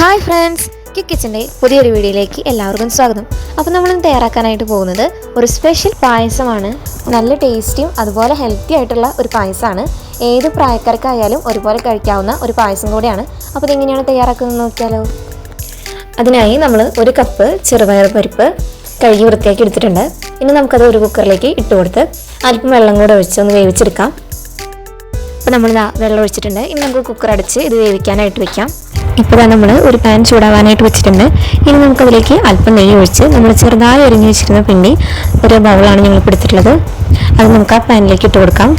Hi friends കിച്ചന്റെ പുതിയൊരു വീഡിയോയിലേക്ക് എല്ലാവർക്കും സ്വാഗതം. അപ്പോൾ നമ്മൾ ഇന്ന് തയ്യാറാക്കാനായിട്ട് പോകുന്നത് ഒരു സ്പെഷ്യൽ പായസമാണ്. നല്ല ടേസ്റ്റിയും അതുപോലെ ഹെൽത്തി ആയിട്ടുള്ള ഒരു പായസമാണ്. ഏത് പ്രായക്കാർക്കായാലും ഒരുപോലെ കഴിക്കാവുന്ന ഒരു പായസം കൂടിയാണ്. അപ്പോൾ ഇതെങ്ങനെയാണ് തയ്യാറാക്കുന്നത് നോക്കിയാലോ? അതിനായി നമ്മൾ ഒരു കപ്പ് ചെറുപയർ പരിപ്പ് കഴുകി വൃത്തിയാക്കി എടുത്തിട്ടുണ്ട്. ഇനി നമുക്കത് ഒരു കുക്കറിലേക്ക് ഇട്ട് കൊടുത്ത് അല്പം വെള്ളം കൂടെ ഒഴിച്ച് ഒന്ന് വേവിച്ചെടുക്കാം. അപ്പോൾ നമ്മൾ വെള്ളം ഒഴിച്ചിട്ടുണ്ട്. ഇനി നമുക്ക് കുക്കർ അടച്ച് ഇത് വേവിക്കാനായിട്ട് വെക്കാം ഇപ്പോൾ നമ്മൾ ഒരു പാൻ ചൂടാവാനായിട്ട് വെച്ചിട്ടുണ്ട്. ഇനി നമുക്കതിലേക്ക് അല്പം നെയ്യ് ഒഴിച്ച് നമ്മൾ ചെറുതായി അരിഞ്ഞു വെച്ചിരുന്ന പിണ്ടി ഒരു ബൗളാണ് ഞങ്ങൾ എടുത്തിട്ടുള്ളത്. അത് നമുക്ക് ആ പാനിലേക്ക് ഇട്ട് കൊടുക്കാം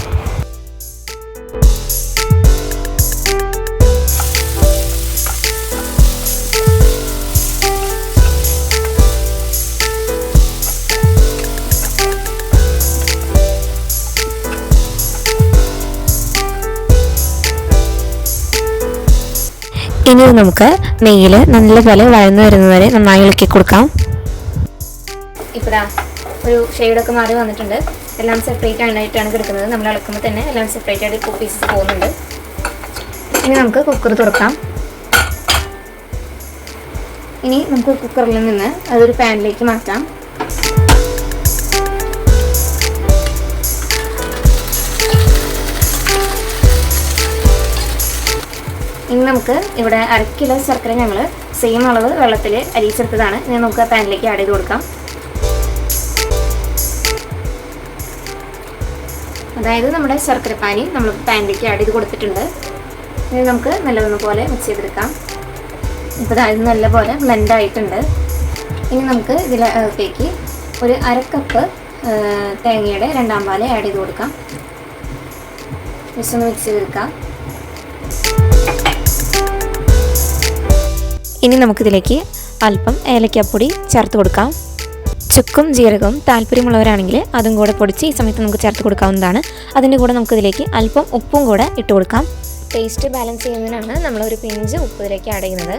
ഇനി നമുക്ക് നെയ്യിൽ നല്ലപോലെ വഴന്നു വരുന്നവരെ നന്നായി ഇളക്കി കൊടുക്കാം. ഇപ്പോഴാ ഒരു ഷെയ്ഡൊക്കെ മാറി വന്നിട്ടുണ്ട്. എല്ലാം സെപ്പറേറ്റ് ആയിട്ടാണ് കിടക്കുന്നത്. നമ്മൾ ഇളക്കുമ്പോൾ തന്നെ എല്ലാം സെപ്പറേറ്റ് ആയിട്ട് പീസസ് പോകുന്നുണ്ട്. ഇനി നമുക്ക് കുക്കർ തുറക്കാം. ഇനി നമുക്ക് കുക്കറിൽ നിന്ന് അതൊരു പാനിലേക്ക് മാറ്റാം. ഇനി നമുക്ക് ഇവിടെ അര കിലോ ശർക്കര ഞങ്ങൾ സെയിം അളവ് വെള്ളത്തിൽ അരിച്ചെടുത്തതാണ്. ഇനി നമുക്ക് പാനിലേക്ക് ആഡ് ചെയ്ത് കൊടുക്കാം. അതായത് നമ്മുടെ ശർക്കര പാനി നമ്മൾ പാനിലേക്ക് ആഡ് ചെയ്ത് കൊടുത്തിട്ടുണ്ട്. ഇനി നമുക്ക് നല്ലതൊന്നു പോലെ മിക്സ് ചെയ്തെടുക്കാം. ഇപ്പോൾ അതായത് നല്ലപോലെ ബ്ലെൻഡ് ആയിട്ടുണ്ട്. ഇനി നമുക്ക് ഇതിലേക്ക് ഒരു അര കപ്പ് തേങ്ങയുടെ രണ്ടാം പാൽ ആഡ് ചെയ്ത് കൊടുക്കാം. ജസ്റ്റ് ഒന്ന് മിക്സ് ചെയ്തെടുക്കാം. ഇനി നമുക്കിതിലേക്ക് അല്പം ഏലക്കാപ്പൊടി ചേർത്ത് കൊടുക്കാം. ചുക്കും ജീരകവും താല്പര്യമുള്ളവരാണെങ്കിൽ അതും കൂടെ പൊടിച്ച് ഈ സമയത്ത് നമുക്ക് ചേർത്ത് കൊടുക്കാവുന്നതാണ്. അതിന്റെ കൂടെ നമുക്കിതിലേക്ക് അല്പം ഉപ്പും കൂടെ ഇട്ട് കൊടുക്കാം. ടേസ്റ്റ് ബാലൻസ് ചെയ്യുന്നതിനാണ് നമ്മൾ ഒരു പിഞ്ച് ഉപ്പ് ഇതിലേക്ക് ആഡ് ചെയ്യുന്നത്.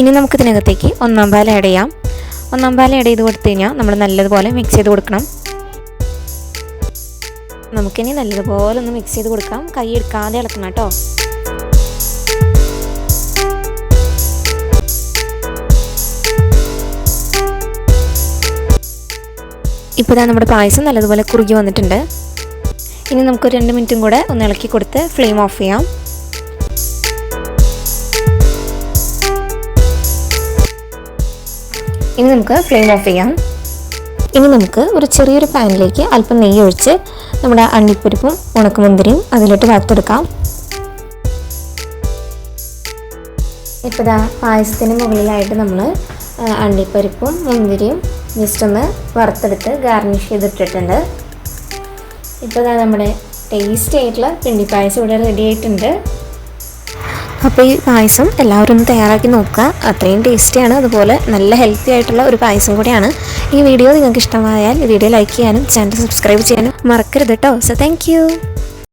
ഇനി നമുക്കിതിനകത്തേക്ക് ഒന്നാം പാൽ ആഡ് ചെയ്യാം. ഒന്നാം പാൽ ആഡ് ചെയ്ത് കൊടുത്തു കഴിഞ്ഞാൽ നമ്മൾ നല്ലതുപോലെ മിക്സ് ചെയ്ത് കൊടുക്കണം. നമുക്കിനി നല്ലതുപോലെ ഒന്ന് മിക്സ് ചെയ്ത് കൊടുക്കാം. കൈ എടുക്കാതെ ഇളക്കണം കേട്ടോ. ഇപ്പോൾ നമ്മുടെ പായസം നല്ലതുപോലെ കുറുകി വന്നിട്ടുണ്ട്. ഇനി നമുക്ക് രണ്ട് മിനിറ്റും കൂടെ ഒന്ന് ഇളക്കി കൊടുത്ത് ഫ്ലെയിം ഓഫ് ചെയ്യാം. ഇനി നമുക്ക് ഫ്ലെയിം ഓഫ് ചെയ്യാം. ഇനി നമുക്ക് ഒരു ചെറിയൊരു പാനിലേക്ക് അല്പം നെയ്യ് ഒഴിച്ച് നമ്മുടെ അണ്ടിപ്പരിപ്പും ഉണക്കമുന്തിരിയും അതിലോട്ട് വറുത്തെടുക്കാം. ഇപ്പോൾ പായസത്തിന് മുകളിലായിട്ട് നമ്മൾ അണ്ടിപ്പരിപ്പും മുന്തിരിയും ജസ്റ്റ് ഒന്ന് വറുത്തെടുത്ത് ഗാർണിഷ് ചെയ്തിട്ടിട്ടുണ്ട്. ഇപ്പോൾ ഇതാ നമ്മുടെ ടേസ്റ്റ് ആയിട്ടുള്ള പിണ്ടി പായസം ഇവിടെ റെഡി ആയിട്ടുണ്ട്. അപ്പോൾ ഈ പായസം എല്ലാവരും ഒന്ന് തയ്യാറാക്കി നോക്കുക. അത്രയും ടേസ്റ്റിയാണ് അതുപോലെ നല്ല ഹെൽത്തി ആയിട്ടുള്ള ഒരു പായസം കൂടിയാണ്. ഈ വീഡിയോ നിങ്ങൾക്ക് ഇഷ്ടമായാൽ വീഡിയോ ലൈക്ക് ചെയ്യാനും ചാനൽ സബ്സ്ക്രൈബ് ചെയ്യാനും മറക്കരുത് കേട്ടോ സോ താങ്ക്